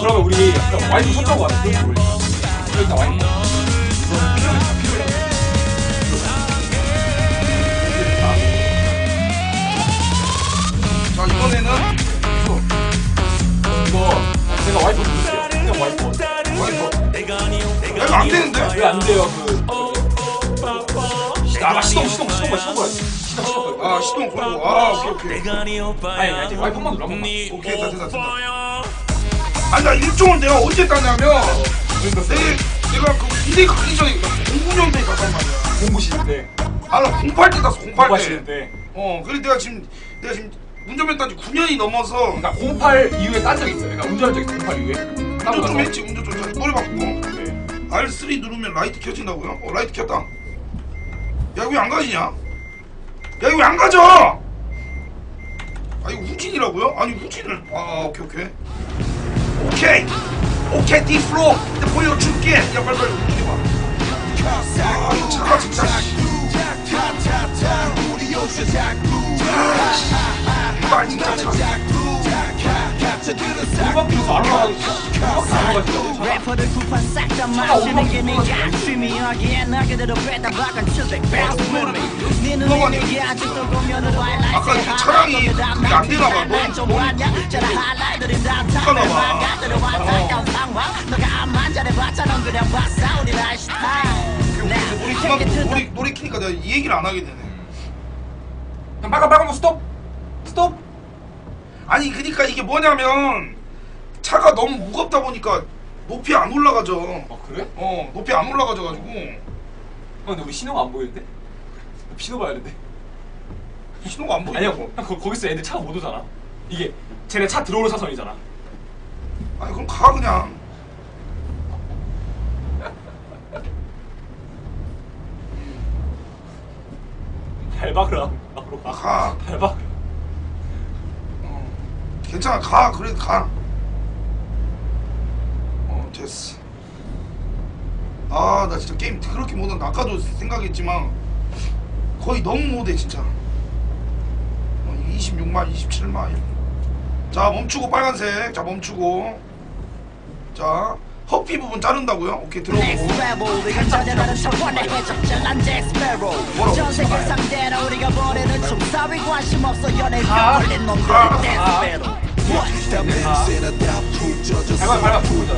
그러면 우리 그럼 와이프 손잡고. 그럼 올릴까? 그럼 일단 와이프. 이거는 필요했다, 필요해. 자 이번에는 이거 이거 제가 와이프 누를게요. 그냥 와이프. 와이퍼 야 이거 안 되는데? 왜 안 돼요? 그. 아, 시동, 시동, 시동, 시동 걸어. 시동, 시동 걸어. 아 시동 걸고 아 오케이 오케이 아니, 아니, 와이프만 눌러, 한 번만. 오케이 됐다 됐다 됐다 아니 나 일종을 내가 언제 땄냐면 그러니까 내, 내가 그 군대 가기 전에 09년도에 갔단 말이야 공부 시즌 때. 아나 08때 땄어 08때 공부 시즌 때. 어 그래 내가 지금 내가 지금 운전면 딴지 9년이 넘어서 그러니까 08 이후에 딴 적이 있어요. 그러니까 운전한 적이 있어요, 08 이후에. 운전 좀 했지 운전 좀 잘. 노래 바꾸고 네. R3 누르면 라이트 켜진다고요? 어 라이트 켰다 야 왜 안 가지냐? 야 이거 왜 안 가져? 아 이거 후진이라고요? 아니 후진을 아 오케이 오케이 오케이. 오케이 디플로. 내 보여줄게. 야 빨리 빨리 움직여봐. 아 이거 차가 진짜 아 진짜 차 일박 기수 안 올라가고 일박 안 올라가지고. 래퍼들 구판 싹다 마시는 게 네가 취미하기에 나게 들어 뺐다 박은 700 bounce with me 네 눈에 내게 아직도 하이라이트 아까 그 차량이 그게 안 되나 봐. 너무- 다 가나 봐. 상황 너가 암만 잘해봤자 넌 그냥 봤어. 우리 라이프 우리 그만 노래 노래 키니까 내가 이 얘기를 안 하게 되네. 빨간 빨간 거 스톱. 스톱. 아니 그니까 이게 뭐냐면 차가 너무 무겁다 보니까 높이 안 올라가죠 어 그래? 어 높이 안 올라가져 가지고 어, 근데 우리 신호가 안 보이는데? 신호 봐야 되는데. 신호가 안 보이고 아니야, 거, 거기서 애들 차가 못 오잖아. 이게 쟤네 차 들어오는 차선이잖아. 아니 그럼 가 그냥 밟아라. 앞으로 가. 가 밟아. 어. 괜찮아 가 그래도 가어 됐어. 아 나 진짜 게임 그렇게 못한다 아까도 생각했지만 거의 너무 못해 진짜. 어, 26만 27만 자 멈추고 빨간색. 자 멈추고. 자 허피 부분 자른다고요? 오케이 들어보고. Level 우리가 찾아가 보자.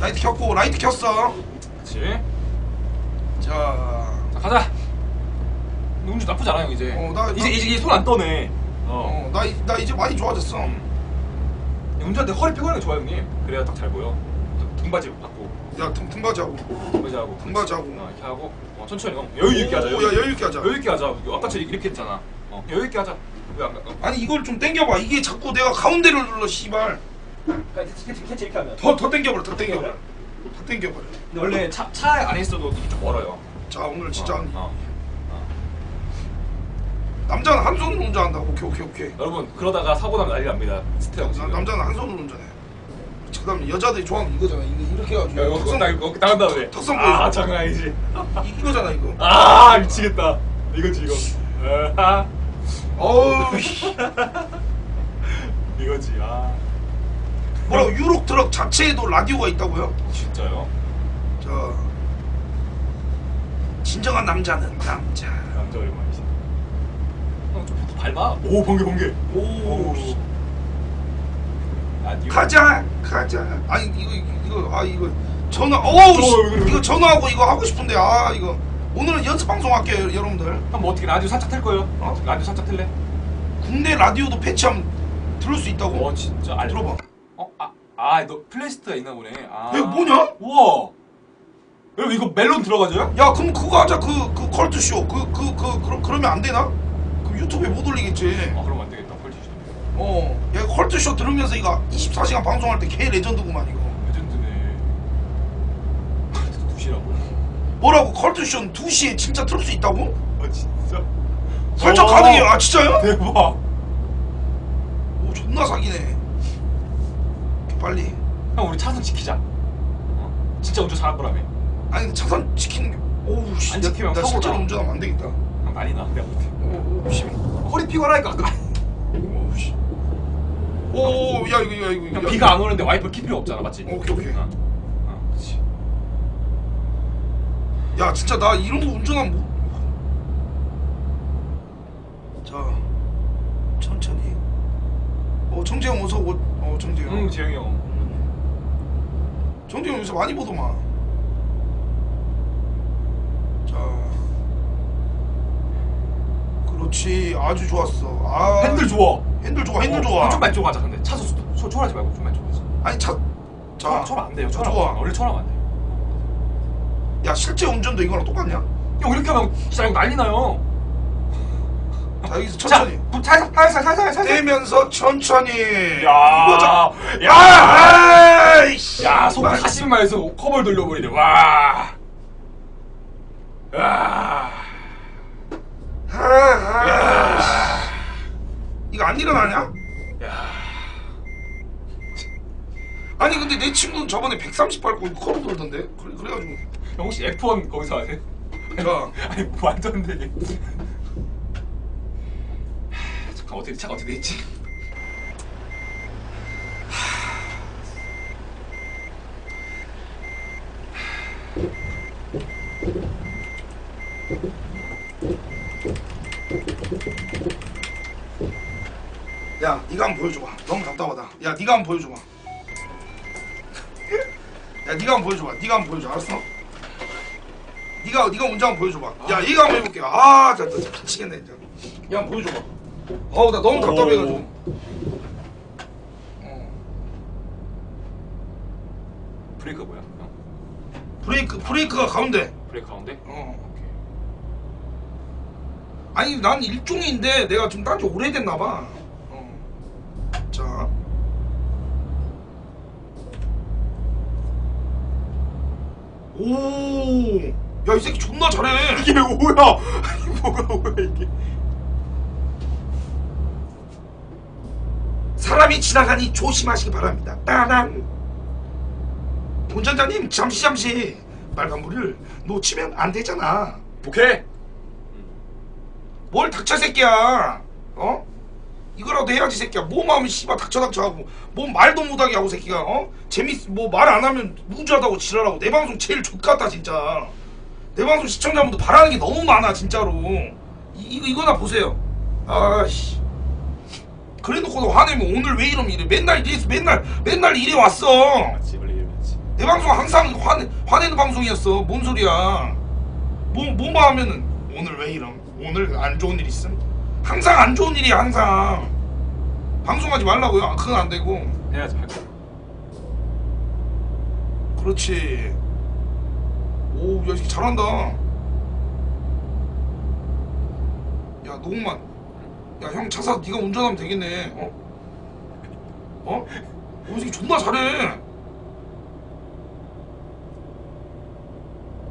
라이트 켰고 라이트 켰어 그렇지. 자 자, 가자. 운전 나쁘지 않아요, 이제. 어, 나- 이제 나- 이제 손 안 떠네. 어. 어, 나, 나 이제 많이 좋아졌어 운전할 때 허리 펴고 하는 게 좋아요, 형님. 그래야 딱 잘 보여. 등바지 받고, 야 등, 등받이하고 등바지 하고. 등받이하고 어, 이렇게 하고. 어, 천천히 형. 여유 있게 하자. 오, 야 여유 있게 하자 여유 있게 하자. 아까처럼 이렇게 했잖아. 어, 여유 있게 하자. 왜안? 어. 아니 이걸 좀 당겨봐 이게 자꾸 내가 가운데를 눌러 씨발 캐치, 캐치, 캐치 이렇게 하면. 더 더 당겨버려 더 당겨버려 더 당겨버려 근데 원래 차, 차 안에 있어도 이게 좀 멀어요. 자 오늘 진짜 어, 어. 남자는 한 손으로 운전한다고 오케이 오케이 오케이 여러분 그러다가 사고 나면 난리 납니다. 스테형 나, 지금. 남자는 한 손으로 운전해 그 다음에 여자들이 좋아하는 이거잖아 이거 이렇게 해가지고 야, 이거 턱선 나 이거 나간 다음에. 턱선 아 보여줘. 장난 아니지. 이- 이거잖아 이거 아 미치겠다. 이거지 이거. 아, 어우 씨. 이거지. 아 뭐라고 유록 트럭 자체에도 라디오가 있다고요? 진짜요? 자 진정한 남자는 남자 남자. 형좀 밟아. 오 번개 번개. 오 씨. 라디오. 가자 가자 아니 이거 이거 아 이거 전화 어우 씨 어. 이거 전화하고 이거 하고 싶은데 아 이거 오늘은 연습 방송 할게요 여러분들 형 뭐 어떻게 라디오 살짝 틀 거예요? 어? 라디오 살짝 틀래? 국내 라디오도 패치하면 들을 수 있다고 어 진짜 알. 들어봐 어? 아, 아, 너 플레이스트가 있나 보네. 아. 이거 뭐냐? 우와. 여러분 이거 멜론 들어가져요? 야 그럼 그거 하자 그 그 컬투쇼 그 그그 그러, 그러면 안 되나? 그럼 유튜브에 못 올리겠지 아, 그럼 안 되겠다. 좀. 어야 컬투쇼 들으면서 이거 24시간 방송할 때 개 레전드구만 이거 레전드네. 2시라고. 뭐라고 컬투쇼는 2시에 진짜 틀을 수 있다고? 아, 진짜? 설정 어. 가능해요 아 진짜요? 대박. 오 존나 사기네 빨리 형 우리 차선 지키자. 어? 진짜 운전 잘할 거라며. 아니 차선 지키는 게 오우 씨안 나, 지키면 나 사고 실제로 나. 운전하면 안 되겠다 형 난리 나. 내가 못해. 오우 씨 허리 피곤하니까 아까. 오우 씨 오, 야 이거 야 이거. 야, 비가 안 오는데 와이퍼 킬 필요 없잖아, 맞지? 오케이, 오케이. 어, 어, 그렇지. 야 진짜 나 이런 거 운전하면 뭐... 자 천천히 어 청재형 어서 오, 어 청재형 응, 재영이 형. 청재형 요새 많이 보더만 자 그렇지 아주 좋았어 아 핸들 좋아. 핸들 좋아 핸들 어, 좋아 좀 만족 하자 근데 차서 초, 초월하지 말고 좀 만족하자. 아니 차 자, 자, 초월 안 돼요. 어, 돼. 원래 초월 안 돼. 야 실제 운전도 이거랑 똑같냐? 형 이렇게 하면 진짜 이거 난리 나요. 자 여기서 자, 천천히 부- 살살 살살 살살 살살. 떼면서 천천히 야, 이거죠. 야, 아, 아이씨. 야, 속도 40마일에서 커버를 돌려버리네. 와. 야. 아, 아. 이거 안 일어나냐? 야. 아니 근데 내 친구는 저번에 130 밟고 커브 돌던데 그래, 그래가지고 형 혹시 F1 거기서 하세요? 자 아니 뭐 말도 안 되게. 하, 잠깐 어떻게 차가 어떻게 됐지? 야, 네가 한번 보여줘봐. 너무 답답하다. 야, 네가 한번 보여줘봐. 야, 네가 한번 보여줘봐. 네가 한번 보여줘. 알았어? 네가 네가 운전 한번 보여줘봐. 야, 얘가 한번 해볼게. 아, 진짜, 진짜 미치겠네. 진짜. 야, 한번 보여줘봐. 어우, 나 너무 답답해가지고. 어. 브레이크 뭐야? 형? 브레이크 브레이크가 가운데. 브레이크 가운데? 어. 오케이. 아니, 난 일종인데 내가 좀 딴지 오래됐나 봐. 어. 자. 오. 야, 이 새끼 존나 잘해. 이게? 아니 뭐가 뭐야 이게? 사람이 지나가니 조심하시기 바랍니다. 따란. 운전자님 잠시 잠시 빨간불을 놓치면 안 되잖아. 오케이. 뭘 닥쳐 새끼야. 어? 이거라도 해야지 새끼야. 뭐 마음이 씨발 닥쳐 닥쳐 하고 뭐 말도 못하게 하고 새끼가 어? 재밌 뭐 말 안 하면 무주하다고 지랄하고 내 방송 제일 족같다 진짜. 내 방송 시청자분들 바라는 게 너무 많아 진짜로. 이, 이거 이거나 보세요. 아씨. 그래놓고도 화내면 오늘 왜 이러면 이래. 맨날 이래 맨날 맨날 이래 왔어. 내 방송 항상 화내, 화내는 방송이었어. 뭔 소리야? 뭐 뭐만 하면은 오늘 왜 이럼? 오늘 안 좋은 일 있음? 항상 안 좋은 일이야 항상. 방송하지 말라고요. 아, 그건 안 되고. 해야지 할 거. 그렇지. 오, 야, 이렇게 잘한다. 야, 노홍만. 야, 형 차사 네가 운전하면 되겠네. 어? 어? 오, 이 새끼 존나 잘해.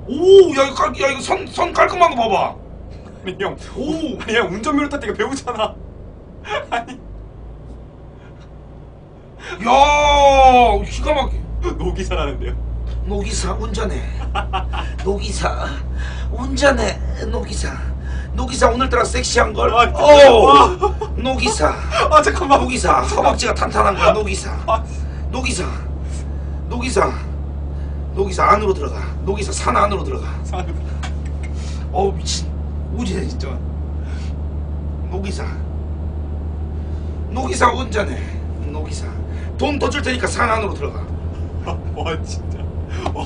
오, 야, 이거 깔, 야, 이거 선, 선 깔끔한 거 봐봐. 아니 형. 오, 아니 형 운전면허 탈 때가 배우잖아. 아니 야, 기가 막혀. 노기 잘하는데요. 노기사 운전해. 노기사 운전해. 노기사. 노기사 오늘따라 섹시한 걸. 아. 오. 노기사. 아 잠깐만. 노기사 허벅지가 탄탄한 거야. 노기사. 아, 노기사. 노기사. 노기사 안으로 들어가. 노기사 산 안으로 들어가. 사는. 어우 미친. 진짜. 노기사. 노기사 운전해. 노기사. 돈 더 줄 테니까 산 안으로 들어가. 와 진짜. 와.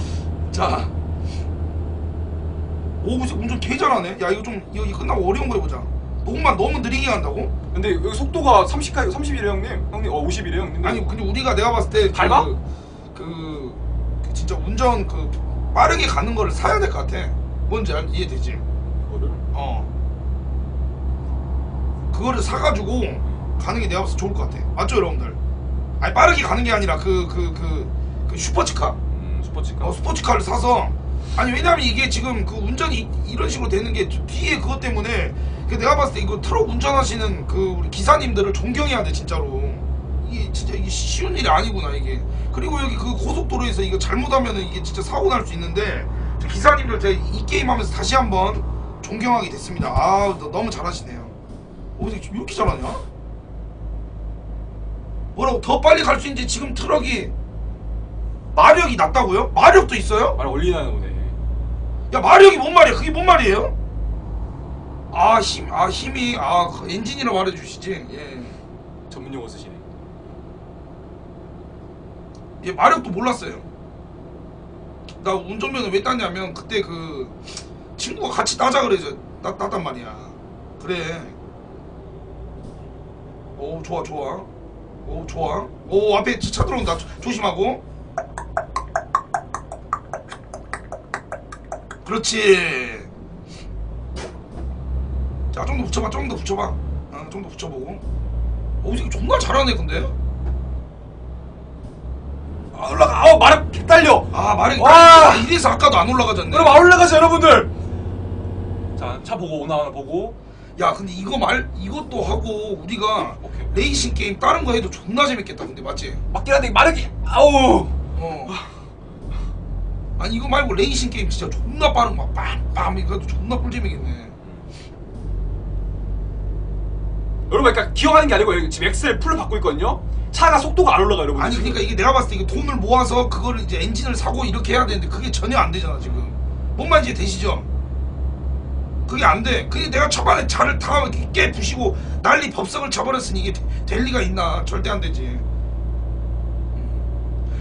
자. 오, 운전 개 잘하네. 야, 이거 좀 이거, 이거 끝나고 어려운 거 해보자. 너무만 너무 느리게 간다고? 근데 여기 속도가 30까지 30이래 형님. 형님 어 50이래 형님. 아니, 근데 우리가 내가 봤을 때 밟아? 그, 그, 그 진짜 운전 그 빠르게 가는 거를 사야 될 것 같아. 뭔지 알, 이해되지? 어. 그거를 사가지고 가는 게 내가 봤을 때 좋을 것 같아. 맞죠, 여러분들? 아니 빠르게 가는 게 아니라 그 그 그 그 슈퍼치카. 음 스포츠카. 어, 스포츠카를 사서 아니 왜냐면 이게 지금 그 운전이 이런 식으로 되는 게 뒤에 그것 때문에 그 내가 봤을 때 이거 트럭 운전하시는 그 우리 기사님들을 존경해야 돼 진짜로 이게 진짜 이게 쉬운 일이 아니구나 이게 그리고 여기 그 고속도로에서 이거 잘못하면은 이게 진짜 사고 날 수 있는데 저 기사님들 제가 이 게임 하면서 다시 한번 존경하게 됐습니다 아 너- 너무 잘하시네요 어왜 이렇게 잘하냐 뭐라고 더 빨리 갈 수 있는지 지금 트럭이 마력이 낮다고요? 마력도 있어요? 말 올리나 보네. 야 마력이 뭔 말이야? 그게 뭔 말이에요? 아 힘, 아 힘이 아그 엔진이라 말해주시지. 예. 전문 용어 쓰시네. 예, 마력도 몰랐어요. 나 운전면허 왜 땄냐면 그때 그 친구가 같이 따자 그래서 따, 땄단 말이야. 그래. 오 좋아 좋아. 오 좋아. 오 앞에 차 들어온다. 조- 조심하고. 그렇지. 자좀 더 붙여봐. 좀 더 붙여봐. 어, 좀더 붙여보고. 오 이거 존나 잘하네 근데. 아 올라가. 아우 말을 빗달려. 아 말이 와! 아, 이래서 아까도 안 올라가졌네. 여러분 안 올라가죠 여러분들. 자 차 보고 오나 하나 보고. 야 근데 이거 말 이것도 하고 우리가 오케이. 레이싱 게임 다른 거 해도 존나 재밌겠다 근데 맞지? 맞긴 한데 마력이 아우. 어. 아니 이거 말고 레이싱 게임 진짜 존나 빠른 거 빰빰 이거도 존나 꿀잼이겠네. 여러분 그러니까 기어가는 게 아니고 지금 엑셀 풀을 받고 있거든요. 차가 속도가 안 올라가 여러분. 아니 그러니까 이게 내가 봤을 때 이게 돈을 모아서 그거를 이제 엔진을 사고 이렇게 해야 되는데 그게 전혀 안 되잖아 지금. 뭔 말인지 되시죠? 그게 안 돼. 그게 내가 초반에 차를 다 이렇게 깨 부시고 난리 법석을 쳐버렸으니 이게 되- 될 리가 있나? 절대 안 되지.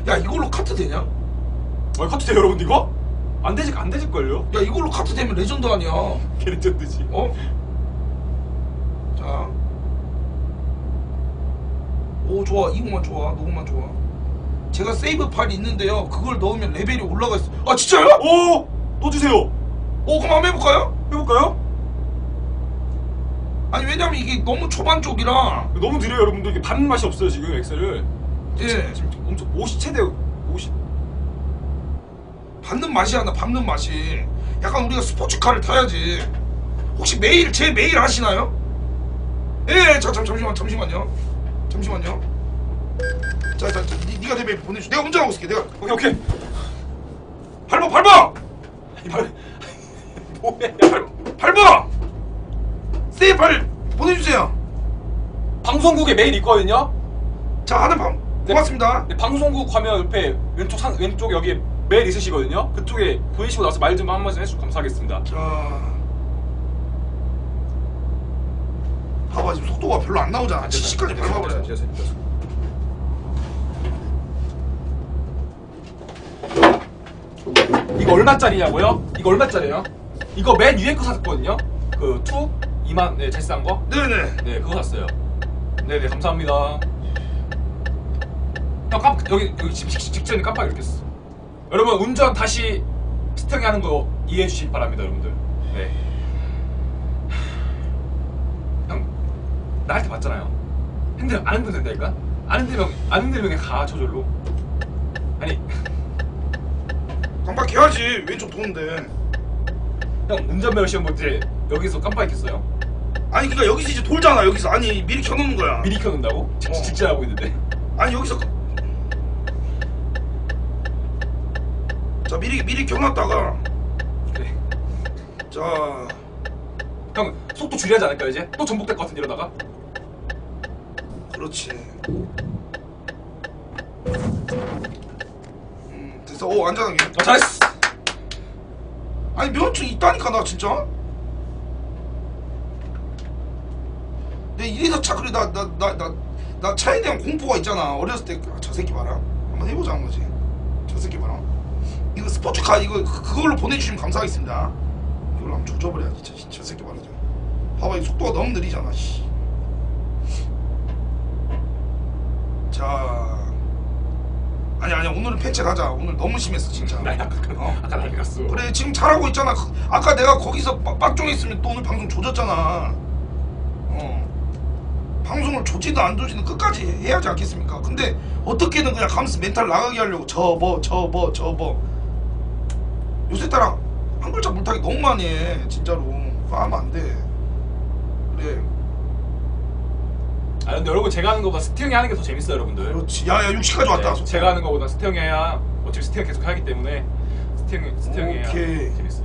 야 이걸로 카트 되냐? 어 카트 돼요 여러분 이거? 안 되지 안 되질 걸요? 야 이걸로 카트 되면 레전드 아니야? 개레전드지. 어? 자. 오 좋아 이거만 좋아 너무만 좋아. 제가 세이브 파일이 있는데요. 그걸 넣으면 레벨이 올라가 있어. 아 진짜요? 오! 또 주세요. 오 그럼 한번 해볼까요? 해볼까요? 아니 왜냐면 이게 너무 초반 쪽이라 너무 느려요 여러분들 이게 받는 맛이 없어요 지금 엑셀을. 예 지금 엄청 50 최대 50. 받는 맛이 하나 밟는 맛이 약간 우리가 스포츠카를 타야지 혹시 매일 제 매일 하시나요? 예, 자, 잠, 잠시만, 잠시만요. 잠시만요. 자, 자, 자 니, 니가 내 메일 보내줘. 내가 운전하고 있을게. 내가 오케이 오케이. 밟아, 밟아, 이 발 뭐야? 밟아. 세이브 파일 보내주세요. 방송국에 메일 있거든요. 자, 하는 방 네. 고맙습니다. 네, 방송국 가면 옆에 왼쪽 상 왼쪽 여기 메일 있으시거든요. 그쪽에 보내시고 나서 말 좀 한 말씀 해주시면 감사하겠습니다. 자, 봐봐 지금 속도가 별로 안 나오잖아. 70까지 밟아버려. 이거 얼마짜리냐고요? 이거 얼마짜리예요? 이거 맨 위에 거 샀거든요. 그 투? 2만 네, 제일 싼 거? 네네. 네, 그거 샀어요. 네네, 감사합니다. 형 깜, 여기 여기 직, 직, 직전에 깜빡 이렇게 했어. 여러분 운전 다시 스팅이 하는 거 이해해 주시기 바랍니다, 여러분들. 네. 형, 나할때 봤잖아요. 핸들 안 흔들면 된다니까? 안 흔들면 안 흔들면 그냥 가 저절로. 아니, 깜빡해야지. 왼쪽 도는데. 형 운전면허 시험 볼때 여기서 깜빡했겠어요? 아니 그니까 여기서 이제 돌잖아. 여기서 아니 미리 켜놓는 거야. 미리 켜놓는다고? 직- 어. 직진하고 있는데. 아니 여기서 그- 자 미리 미리 켜놨다가 그래. 자형 속도 줄여야지 않을까 이제? 또 전복될 것 같은데 이러다가? 그렇지. 음 됐어. 오 안전하게. 어 잘했어. 아니 면허증 있다니까 나 진짜. 내 이래서 차 그래 나나 나 나 나 차에 대한 공포가 있잖아. 어렸을 때 저 새끼 봐라. 한번 해보자 한 거지. 저 새끼 봐라. 이거 스포츠카 이거 그- 그걸로 보내주시면 감사하겠습니다. 이걸로 한번 조져버려야지. 저, 저 새끼 봐라. 저. 봐봐 이 속도가 너무 느리잖아. 씨. 자. 아니 아니 오늘은 패치하자. 오늘 너무 심했어 진짜. 나 아까 어? 아까 난리 났어. 그래 지금 잘하고 있잖아 그- 아까 내가 거기서 빡- 빡종했으면 또 오늘 방송 조졌잖아 어 방송을 조지도 안 조지는 끝까지 해야지 않겠습니까 근데 어떻게든 그냥 감스 멘탈 나가게 하려고 저버 저버 저버 요새 따라 한 글자 물타기 너무 많이 해 진짜로 그거 하면 안돼 그래 아 근데 여러분 제가 하는 거보다 스티 형이 하는 게 더 재밌어요 여러분들. 그렇지 야야 60까지 왔다 네, 제가 하는 거보다 스티 형이 해야 어차피 스티 형 계속 하기 때문에 스티형 스티 형이 해야 오케이. 재밌어요.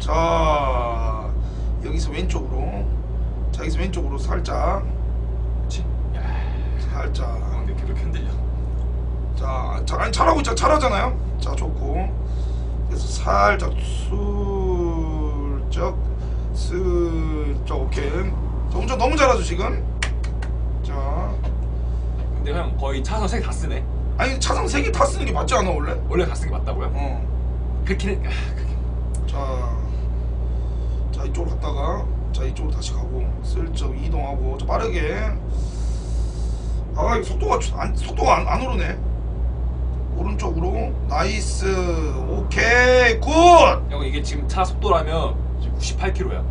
자 여기서 왼쪽으로 자 여기서 왼쪽으로 살짝 그렇지. 야, 살짝 형, 내 계속 흔들려. 자, 자 아니 잘하고 있자 잘하잖아요 자 좋고 그래서 살짝 슬쩍 슬쩍 오케이 자 운전 너무 잘하죠 지금 자 근데 형 거의 차선 세개 다 쓰네. 아니 세개다 쓰는 게 맞지 않아 원래? 원래 다 쓰는 게 맞다고요? 어. 그렇긴 해. 아, 그렇긴. 자, 자 이쪽으로 갔다가 자 이쪽으로 다시 가고 슬쩍 이동하고 자 빠르게 아 속도가 좀 안, 속도가 안, 안 오르네 오른쪽으로 나이스 오케이 굿 형 이게 지금 차 속도라면 98km야.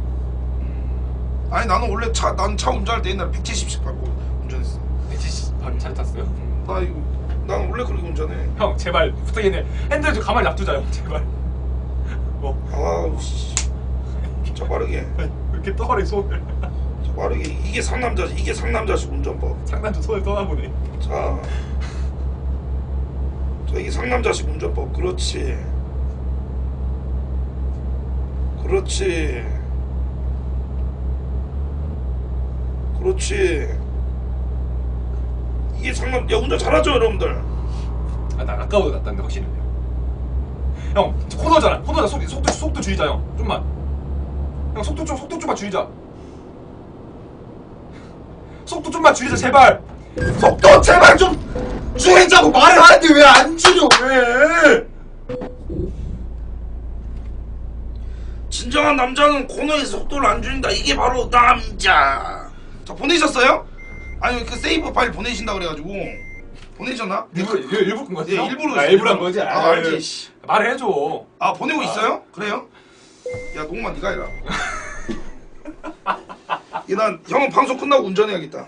아니 나는 원래 차 난 차 운전할 때 옛날에 170씩 밟고 운전했어. 170잘 탔어요. 나 이거 난 원래 그렇게 운전해. 형 제발. 부탁이네. 핸들 좀 가만히 놔두자 형. 제발. 뭐. 아우 씨자 빠르게. 왜 이렇게 떠버리 손을. 자 빠르게. 이게 상남자지 이게 상남자식 운전법. 상단주 손을 떠나보네. 자, 자 이게 상남자식 운전법. 그렇지 그렇지 그렇지 이게 상남 야 운전 잘하죠 여러분들 아나 아까보다 낫다는데 확실히. 형 코너잖아. 코너자 속도 속도 속도 줄이자 형. 좀만. 형 속도 좀 속도 좀만 줄이자. 속도 좀만 줄이자 제발. 속도 제발 좀 줄이자고 말을 하는데 왜 안 줄여 왜? 진정한 남자는 코너에서 속도를 안 줄인다 이게 바로 남자 자 보내셨어요? 아니 그 세이브 파일 보내신다 그래가지고 보내셨나? 일부러 일- 일부러 끈 거지? 예, 형? 일부러 아, 일부러 한. 거지. 아, 아유, 알지, 씨. 말을 해줘. 아 보내고 있어요? 그래요? 야 농만 네가 해라 얘난 형은 방송 끝나고 운전해야겠다